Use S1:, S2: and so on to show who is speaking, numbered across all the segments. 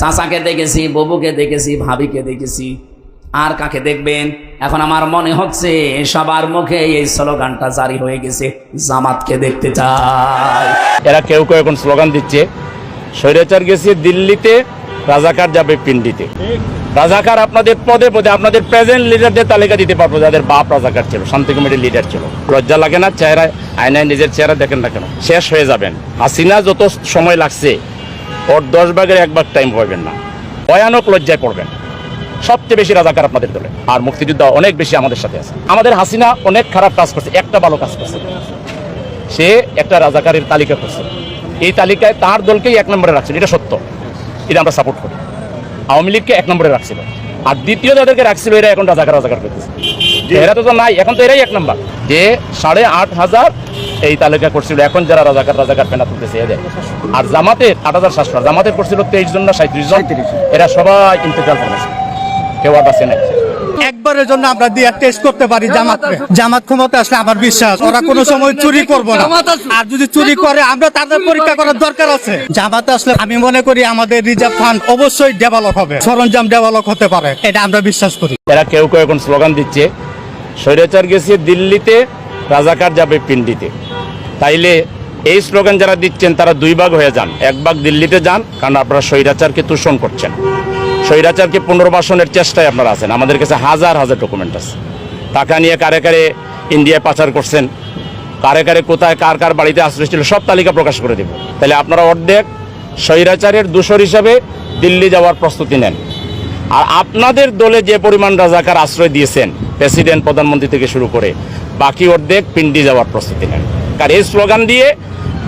S1: চাচাকে দেখেছি, ববুকে দেখেছি, ভাবিকে দেখেছি। আর কাকে দেখবেন? এখন আমার মনে হচ্ছে সবার মুখে এই স্লোগানটা জারি হয়ে গেছে, জামাতকে দেখতে চাই।
S2: এরা কেউ কেউ এখন স্লোগান দিচ্ছে, স্বৈরাচার গেছে দিল্লিতে, রাজাকার যাবে পিন্ডিতে রাজাকার আপনাদের পদে পদে আপনাদের প্রেজেন্ট লিডারদের তালিকা দিতে পারব, যাদের বাপ রাজাকার ছিল, শান্তি কমিটির লিডার ছিল। লজ্জা লাগে না চেহারা আয়নায় নিজের চেহারা দেখেন না কেন? শেষ হয়ে যাবেন। হাসিনা যত সময় লাগছে ওর দশ ভাগের এক ভাগ টাইম পাবেন না। ভয়ানক লজ্জায় পড়বেন। সবচেয়ে বেশি রাজাকার আপনাদের দলে। আর মুক্তিযোদ্ধা অনেক বেশি আমাদের সাথে আছে। আমাদের হাসিনা অনেক খারাপ কাজ করছে একটা ভালো কাজ করছে। সে একটা রাজাকারের তালিকা করছে। এই তালিকায় তার দলকেই এক নম্বরে রাখছিল এটা সত্য। এটা আমরা সাপোর্ট করি। আওয়ামী লীগকে এক নম্বরে রাখছিল। আর দ্বিতীয় যাদেরকে রাখছিল এরা এখন রাজাকার রাজাকার করতেছে। এরা তো তো নাই এখন তো এরাই এক নম্বর। যে সাড়ে আট হাজার এই তালিকা করছিল। এখন যারা রাজাকার রাজাকার পেনা তুলতেছে এদের আর জামাতের আট হাজার সাতশো জামাতের করছিল তেইশ জন না সাঁত্রিশ জন? এরা সবাই ইন্তেকাল করেছে কেউ আর বাঁচে নাই।
S3: একবারের জন্য আমরা দিয়ে টেস্ট করতে পারি জামাত জামাত ক্ষমতা আসলে আমার বিশ্বাস ওরা কোনো সময় চুরি করব না। আর যদি চুরি করে আমরা তাদের পরীক্ষা করার দরকার আছে। জামাত আসলে আমি মনে করি আমাদের রিজার্ভ ফান্ড অবশ্যই ডেভেলপ হবে। সরঞ্জাম ডেভেলপ হতে পারে। এটা আমরা বিশ্বাস করি।
S2: এরা কেউ কেউ এখন স্লোগান দিচ্ছে স্বৈরাচার গেছে দিল্লিতে রাজাকার যাবে পিন্ডিতে তাইলে এই স্লোগান যারা দিচ্ছেন, তারা দুই ভাগ হয়ে যান। এক ভাগ দিল্লিতে যান, কারণ আপনারা স্বৈরাচারকে তুষণ করছেন। স্বৈরাচারকে পুনর্বাসনের চেষ্টায় আপনারা আছেন। আমাদের কাছে হাজার হাজার ডকুমেন্ট আছে। টাকা নিয়ে কারে কারে ইন্ডিয়ায় পাচার করছেন। কারে কারে কোথায়, কার কার বাড়িতে আশ্রয় ছিল, সব তালিকা প্রকাশ করে দেব। তাহলে আপনারা অর্ধেক স্বৈরাচারের দূষর হিসাবে দিল্লি যাওয়ার প্রস্তুতি নেন। আর আপনাদের দলে যে পরিমাণ রাজাকার আশ্রয় দিয়েছেন, প্রেসিডেন্ট, প্রধানমন্ত্রী থেকে শুরু করে বাকি অর্ধেক পিন্ডি যাওয়ার প্রস্তুতি নেন। কারণ এই স্লোগান দিয়ে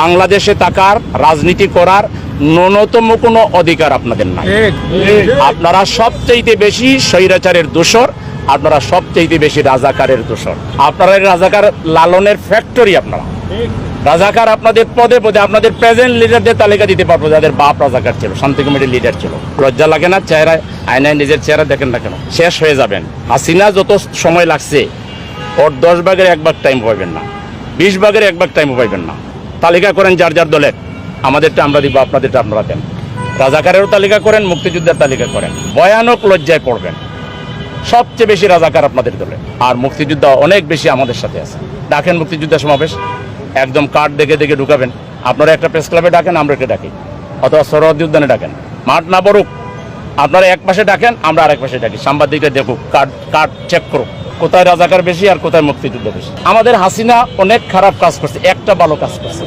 S2: বাংলাদেশে থাকার, রাজনীতি করার ন্যূনতম কোনো অধিকার আপনাদের নাই। আপনারা সবচাইতে বেশি স্বৈরাচারের দোষর, আপনারা সবচাইতে বেশি রাজাকারের দোষর। আপনারা রাজাকার লালনের ফ্যাক্টরি আপনারা। রাজাকার আপনাদের পদে পদে, আপনাদের প্রেজেন্ট লিডারদের তালিকা দিতে পারব, যাদের বাপ রাজাকার ছিল শান্তি কমিটির লিডার ছিল। লজ্জা লাগে না? চেহারা, আয়নায় নিজের চেহারা দেখেন না কেন? শেষ হয়ে যাবেন। হাসিনা যত সময় লাগছে, ওর দশ ভাগের এক ভাগ টাইম পাইবেন না। বিশ ভাগের এক ভাগ টাইম পাইবেন না। তালিকা করেন যার যার দলের আমাদেরটা আমরা দিব, আপনাদেরটা আপনারা দেন। রাজাকারেরও তালিকা করেন, মুক্তিযুদ্ধের তালিকা করেন। ভয়ানক লজ্জায় পড়বেন। সবচেয়ে বেশি রাজাকার আপনাদের দলে। আর মুক্তিযোদ্ধা অনেক বেশি আমাদের সাথে আছে। ডাকেন মুক্তিযোদ্ধা সমাবেশ। একদম কার্ড দেখে দেখে ঢুকাবেন। আপনারা একটা প্রেস ক্লাবে ডাকেন, আমরা একটা ডাকি। অথবা সরহদি উদ্যানে ডাকেন। মাঠ না পড়ুক। আপনারা এক পাশে ডাকেন, আমরা আরেক পাশে ডাকি। সাংবাদিকরা দেখুক কার্ড কার্ড চেক করুক। কোথায় রাজাকার বেশি আর কোথায় মুক্তিযুদ্ধ বেশি। আমাদের হাসিনা অনেক খারাপ কাজ করছে একটা ভালো কাজ করছে।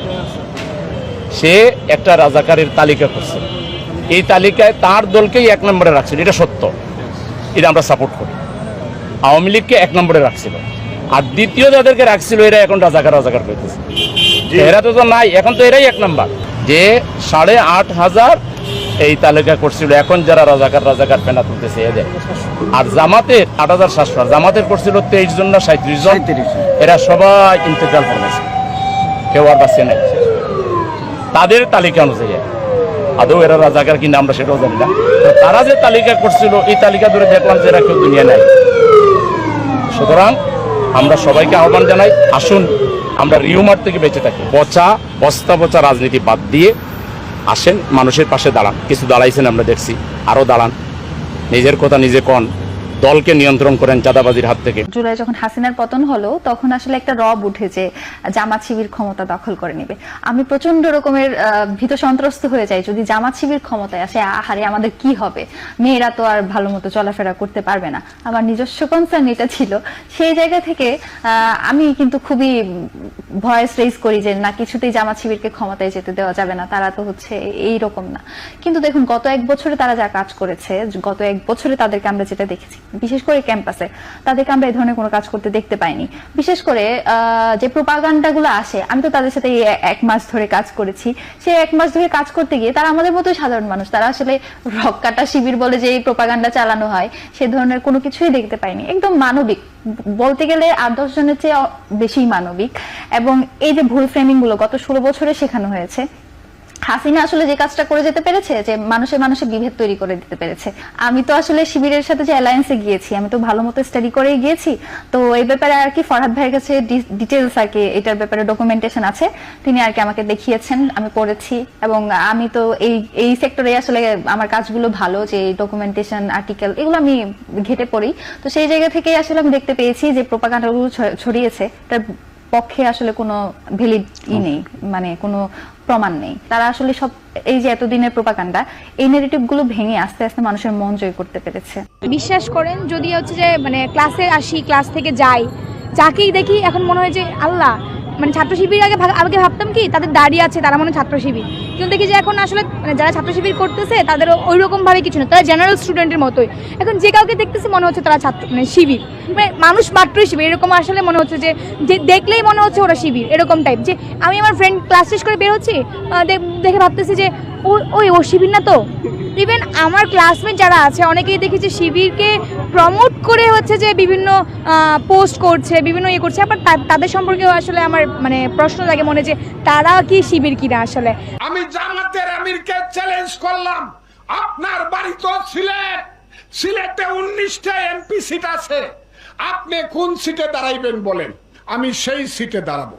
S2: সে একটা রাজাকারের তালিকা করছে। এই তালিকায় তার দলকেই এক নম্বরে রাখছিল এটা সত্য। এটা আমরা সাপোর্ট করি। আওয়ামী লীগকে এক নম্বরে রাখছিল। আর দ্বিতীয় যাদেরকে রাখছিল এরা এখন রাজাকার রাজাকার করতেছে। এরা তো তো নাই এখন তো এরাই এক নম্বর। যে সাড়ে আট হাজার এই তালিকা করছিল। এখন যারা রাজাকার রাজাকার পেনা তুলতেছে এদের আর জামাতের আট হাজার সাতশো জামাতের করছিল তেইশ জন না সাঁত্রিশ জন? এরা সবাই ইন্তেকাল করেছে। কেউ আর বাঁচে নাই। তাদের তালিকা অনুযায়ী। আদৌ এরা রাজাকার কিনা আমরা সেটাও জানি না। তো তারা যে তালিকা করছিল এই তালিকা ধরে দেখলাম যে এরা কেউ দুনিয়া নাই। সুতরাং আমরা সবাইকে আহ্বান জানাই আসুন আমরা রিউমার থেকে বেঁচে থাকি। পচা বস্তা পচা রাজনীতি বাদ দিয়ে আসেন মানুষের পাশে দাঁড়ান। কিছু দাঁড়াইছেন আমরা দেখছি। আরও দাঁড়ান। নিজের কথা নিজে কন। দলকে নিয়ন্ত্রণ করেন চাঁদাবাজির হাত থেকে।
S4: জুলাই যখন হাসিনার পতন হলো, তখন আসলে একটা রব উঠেছে, জামাত শিবির ক্ষমতা দখল করে নেবে। আমি প্রচণ্ড রকমের ভীত সন্ত্রস্ত হয়ে যাই, যদি জামাত শিবির ক্ষমতায় আসে, আহারে, আমাদের কি হবে? মেয়েরা তো আর ভালো মতো চলাফেরা করতে পারবে না। আমার নিজস্ব কনসার্ন এটা ছিল। সেই জায়গা থেকে আমি কিন্তু খুবই ভয়েস রেজ করি যে, না, কিছুতেই জামাত শিবিরকে ক্ষমতায় যেতে দেওয়া যাবে না, তারা তো হচ্ছে এই রকম না। কিন্তু দেখুন, গত এক বছরে তারা যা কাজ করেছে, গত এক বছরে তাদেরকে আমরা যেটা দেখেছি বিশেষ করে ক্যাম্পাসে, তাদেরকে আমরা এই ধরনের কোনো কাজ করতে দেখতে পাইনি। বিশেষ করে যে প্রোপাগান্ডা গুলো আসে, আমি তো তাদের সাথে এক মাস ধরে কাজ করেছি। সে এক মাস ধরে কাজ করতে গিয়ে তারা আমাদের মতোই সাধারণ মানুষ। তারা আসলে রক কাটা শিবির বলে যে এই প্রোপাগান্ডা চালানো হয়, সে ধরনের কোনো কিছুই দেখতে পাইনি। একদম মানবিক, বলতে গেলে আট দশ জনের চেয়ে বেশি মানবিক। এবং এই যে ভুল ফ্রেমিংগুলো গত ষোলো বছরে শেখানো হয়েছে হাসিনা আসলে যে কাজটা করে যেতে পেরেছে যে মানুষে মানুষে বিভেদ তৈরি করে দিতে পেরেছে। আমি তো আসলে শিবিরের সাথে যে অ্যালায়েন্সে গিয়েছি আমি তো ভালো মতো স্টাডি করেই গিয়েছি। তো এই ব্যাপারে আর কি ফরহাদ ভাইয়ের কাছে ডিটেলস আর কি এটার ব্যাপারে ডকুমেন্টেশন আছে। তিনি আর কি আমাকে দেখিয়েছেন আমি পড়েছি। এবং আমি তো এই এই সেক্টরে আসলে আমার কাজগুলো ভালো যে ডকুমেন্টেশন আর্টিকেল এগুলো আমি ঘেটে পড়ি। তো সেই জায়গা থেকেই আসলে আমি দেখতে পেয়েছি যে প্রোপাগান্ডাগুলো ছড়িয়েছে। তার পক্ষে আসলে কোনো ভ্যালিড ই নেই। মানে কোনো প্রমাণ নেই। তারা আসলে সব এই যে এতদিনের প্রোপাগান্ডা, এই নেগেটিভগুলো ভেঙে আস্তে আস্তে মানুষের মন জয় করতে পেরেছে।
S5: বিশ্বাস করেন, যদি হচ্ছে যে মানে ক্লাসে আসি ক্লাস থেকে যাই, যাকেই দেখি এখন মনে হয় যে, আল্লাহ মানে ছাত্র শিবির আগে আগে ভাবতাম কি, তাদের দাঁড়িয়ে আছে, তারা মনে ছাত্র শিবির কিন্তু দেখি যে এখন আসলে মানে যারা ছাত্র শিবির করতেছে তাদের ওই রকম ভাবে কিছু না। তারা জেনারেল স্টুডেন্টের মতোই। এখন যে কাউকে দেখতেছি মনে হচ্ছে তারা ছাত্র মানে শিবির। মানে মানুষ মাত্রই শিবির। এরকম আসলে মনে হচ্ছে যে দেখলেই মনে হচ্ছে ওরা শিবির, এরকম টাইপ যে আমি আমার ফ্রেন্ড ক্লাস শেষ করে বের হচ্ছি দেখ- ভাবতেছি যে ওই, ও শিবির না তো? ইভেন আমার ক্লাসমেট যারা আছে অনেকেই দেখেছি শিবিরকে প্রমোট করে হচ্ছে যে বিভিন্ন পোস্ট করছে বিভিন্ন ইয়ে করছে আবার তাদের সম্পর্কেও আসলে আমার মানে প্রশ্ন লাগে মনে যে তারা কি শিবির কিনা আসলে।
S6: আমি জামাতের আমিরকে চ্যালেঞ্জ করলাম। আপনার বাড়ি তো সিলেট। সিলেটে উনিশটা এমপি সিট আছে। আপনি কোন সিটে দাঁড়াইবেন বলেন? আমি সেই সিটে দাঁড়াবো।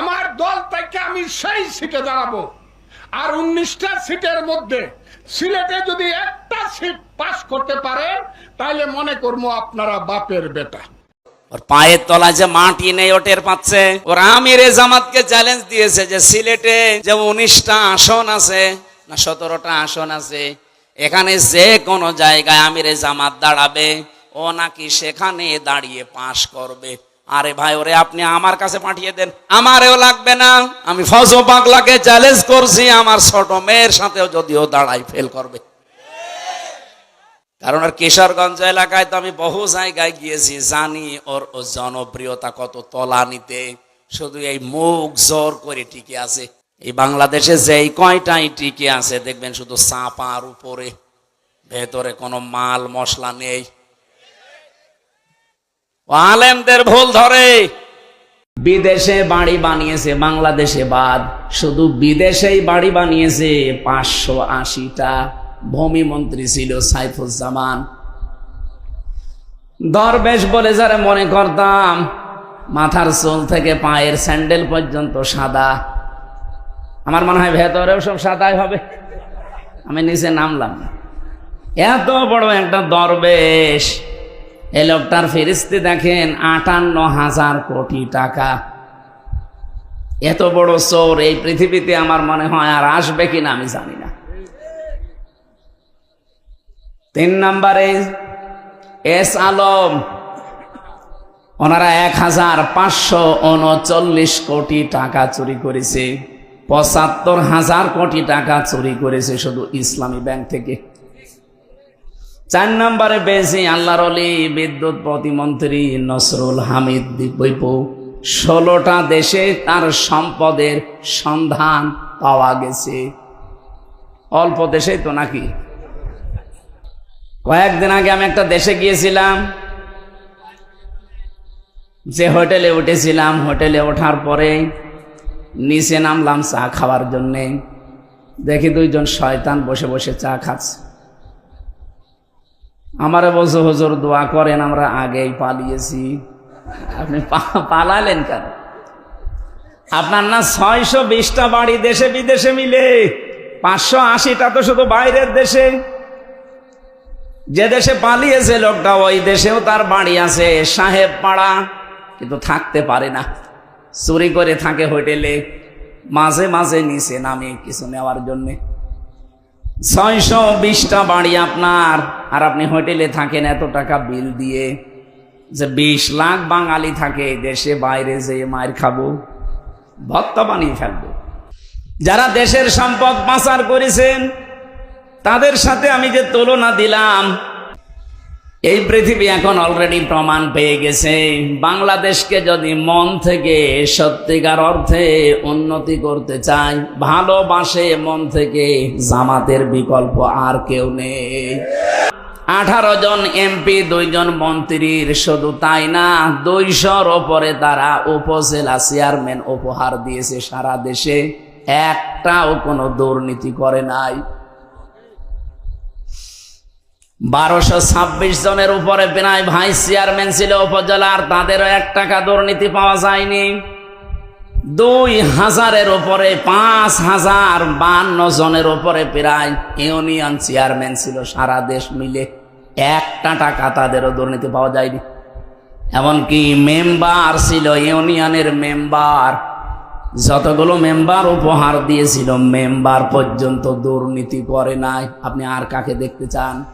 S6: আমার দল থেকে আমি সেই সিটে দাঁড়াবো। আর উনিশটা সিটের মধ্যে সিলেটে যদি একটা সিট পাস করতে পারে তাহলে মনে করব আপনারা বাপের বেটা।
S1: ওর পায়ের তলায় যে মাটি নেই, ও টের পাচ্ছে। ওর আমির জামাতকে চ্যালেঞ্জ দিয়েছে যে সিলেটে যে উনিশটা আসন আছে, না সতেরোটা আসন আছে, এখানে যে কোনো জায়গায় আমির জামাত দাঁড়াবে, ও নাকি সেখানে দাঁড়িয়ে পাশ করবে। আরে ভাই, ওরে আপনি আমার কাছে পাঠিয়ে দেন। আমারও লাগবে না। আমি ফজ পাগলাকে চ্যালেঞ্জ করছি, আমার ছোট মেয়ের সাথেও যদিও দাঁড়াই ফেল করবে। কারণ ওর কিশোরগঞ্জ এলাকায় তো আমি বহু জায়গায় গিয়েছি, জানি ওর ও জনপ্রিয়তা কত তলানিতে। শুধু এই মুখ জোর করে টিকে আছে। এই বাংলাদেশে যেই কয়টাই টিকে আছে, দেখবেন শুধু চাপার উপরে। ভেতরে কোনো মাল মশলা নেই। আলেমদের ভুল ধরে। বিদেশে বাড়ি বানিয়েছে, বাংলাদেশে বাদ। শুধু বিদেশেই বাড়ি বানিয়েছে, পাঁচশো আশিটা ভূমি মন্ত্রী ছিল সাইফুজ্জামান দরবেশ বলে যারা মনে করতাম, মাথার চুল থেকে পায়ের স্যান্ডেল পর্যন্ত সাদা। আমার মনে হয় ভেতরেও সব সাদাই হবে। আমি নিচে নামলাম এত বড় একটা দরবেশ এই লোকটার ফেরিস্তি দেখেন আটান্ন হাজার কোটি টাকা। এত বড় চোর এই পৃথিবীতে আমার মনে হয় আর আসবে কিনা আমি জানি না। তিন নম্বরে, এস আলম, ওনারা এক হাজার পাঁচশো উনচল্লিশ কোটি টাকা চুরি করেছে, পঁচাত্তর হাজার কোটি টাকা চুরি করেছে শুধু ইসলামী ব্যাংক থেকে। চার নম্বরে পেয়েছি আল্লাহর বিদ্যুৎ প্রতিমন্ত্রী নসরুল হামিদ দিব্যপু ষোলোটা দেশে তার সম্পদের সন্ধান পাওয়া গেছে। অল্প দেশেই তো নাকি? কয়েকদিন আগে আমি একটা দেশে গিয়েছিলাম, যে হোটেলে উঠেছিলাম। হোটেলে ওঠার পরে নিচে নামলাম চা খাওয়ার জন্যে। দেখি দুইজন শয়তান বসে বসে চা খাচ্ছে। আমারে বলছে, হুজুর, দোয়া করেন, আমরা আগেই পালিয়েছি। আপনি পালালেন কেন? আপনার না ছয়শো বিশটা বাড়ি দেশে বিদেশে মিলে, পাঁচশো আশিটা তো শুধু বাইরের দেশে। যে দেশে পালিয়েছে লোকটা, ওই দেশেও তার বাড়ি আছে, সাহেব পাড়া, কিন্তু থাকতে পারে না। চুরি করে থাকে হোটেলে, মাঝে মাঝে নিচে নামে কিছু নেওয়ার জন্যে। ছয়শো বিশটা বাড়ি আপনার। আর আপনি হোটেলে থাকেন এত টাকা বিল দিয়ে। যে বিশ লাখ বাঙালি থাকে দেশে বাইরে যেয়ে মায়ের খাব, ভত্তা বানিয়ে ফেলব। যারা দেশের সম্পদ পাচার করেছেন, তাদের সাথে আমি যে তুলনা দিলাম এই পৃথিবী এখন অলরেডি প্রমাণ পেয়ে গেছে। বাংলাদেশকে যদি মন থেকে, সত্যিকার অর্থে উন্নতি করতে চায়, ভালোবাসে মন থেকে, জামাতের বিকল্প আর কেউ নেই। আঠারো জন এমপি দুইজন মন্ত্রীর শুধু তাই না, দুইশোর ওপরে তারা উপজেলা চেয়ারম্যান উপহার দিয়েছে সারা দেশে। একটাও কোনো দুর্নীতি করে নাই। বারোশো ছাব্বিশ জনের উপরে বিনায় ভাইস চেয়ারম্যান ছিল উপজেলার, তাদেরও এক টাকা দুর্নীতি পাওয়া যায়নি। দুই হাজারের উপরে, পাঁচ হাজার বান্ন জনের উপরে প্রায় ইউনিয়ন চেয়ারম্যান ছিল সারা দেশ মিলে। একটা টাকা তাদেরও দুর্নীতি পাওয়া যায়নি। এমনকি মেম্বার ছিল, ইউনিয়নের মেম্বার। যতগুলো মেম্বার উপহার দিয়েছিল, মেম্বার পর্যন্ত দুর্নীতি করে নাই। আপনি আর কাকে দেখতে চান?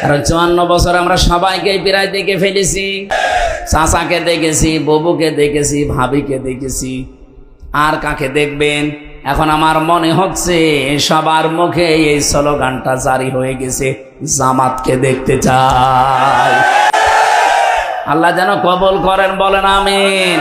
S1: কারণ চুয়ান্ন বছর আমরা সবাইকে প্রায় দেখে ফেলেছি। চাচাকে দেখেছি, ববুকে দেখেছি, ভাবিকে দেখেছি। আর কাকে দেখবেন? এখন আমার মনে হচ্ছে সবার মুখে এই স্লোগানটা জারি হয়ে গেছে, জামাতকে দেখতে চাই। আল্লাহ যেন কবল করেন, বলেন আমিন।